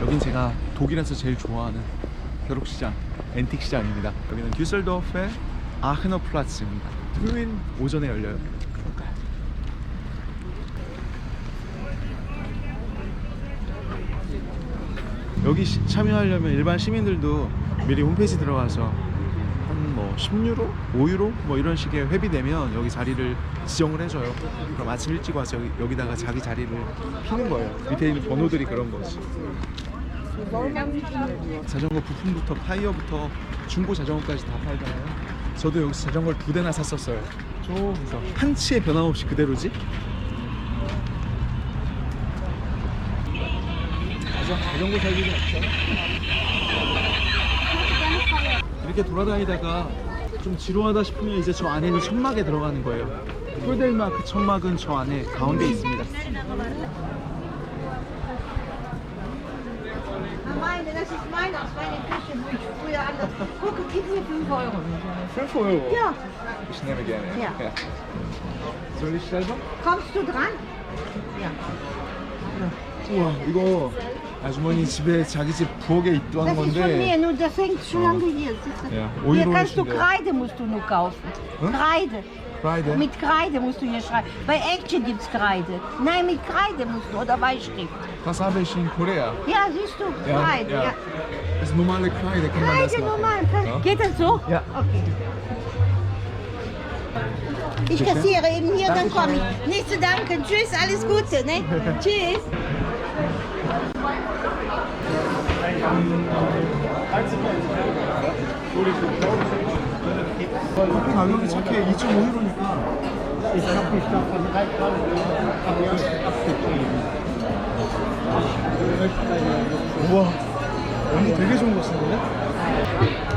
여긴 제가 독일에서 제일 좋아하는 벼룩시장, 앤틱 시장입니다. 여기는 듀셀도프의 아흐너 플라츠입니다. 토요일 오전에 열려요. 여기 시- 참여하려면 일반 시민들도 미리 홈페이지 들어가서 한 뭐 10유로, 5유로 뭐 이런 식의 회비 내면 여기 자리를 지정을 해줘요. 그럼 아침 일찍 와서 여기, 여기다가 자기 자리를 피는 거예요. 밑에 있는 번호들이 그런 거지. 자전거 부품부터 타이어부터 중고 자전거까지 다 팔잖아요. 저도 여기서 자전거를 두 대나 샀었어요. 저기서 한치의 변함없이 그대로지. 자전- 자전거 살 일은 없잖아. 이렇게 돌아다니다가 좀 지루하다 싶으면 이제 저 안에 있는 천막에 들어가는 거예요. 폴델마 그 천막은 저 안에 가운데 있습니다. Meine, das ist meine Küche, wo ich früher anders. Gucke, gib mir 5 Euro. 5 Euro? Ja. Ich nehme gerne. Ja. ja. Soll ich selber? Kommst du dran? Ja. ja. Wow, 아주머니 집에 자기 집 부엌에 있던 Das ist von mir, 건데 nur das hängt schon lange hier. siehst du? Ja, Hier Euro kannst du ist in der- Kreide musst du nur kaufen. Hm? Kreide. 프라이드 Mit Kreide musst du hier schreiben. Bei Action gibt's Kreide. Nein, mit Kreide musst du oder Weißschrift. Das habe ich in Korea. Ja, siehst du? Ja, Kreide. ja. Ja. Das ist normale Kreide, kann man das Kreide machen. normal. Ja. Geht das so? Ja. Okay. Ich kassiere eben hier, dann komme ich. Nicht zu danken. Tschüss, alles Gute. Ne? Tschüss. 커피 가격이 착해. 2.5유로니까. Ich habe mich davon 우와. 언니 되게 좋은 거 쓰는데?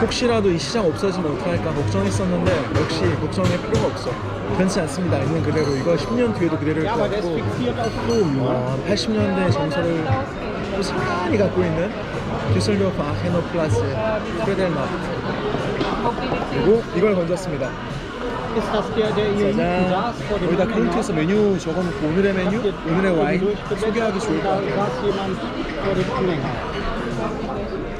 혹시라도 이 시장 없어지면 어떡할까 걱정했었는데 역시 걱정할 필요가 없어. 변치 않습니다. 있는 그대로. 이거 10년 뒤에도 그대로일 것 같고 Blumen. 어, 80년대 정서를 고스란히 갖고 있는 düsseldorf 아헤너 플라스 프레델마트 그리고 이걸 건졌습니다. 짜잔. 여기다? 카운트에서 메뉴 적어놓고 오늘의 메뉴, 오늘의 와인 소개하기 좋을 것 같아요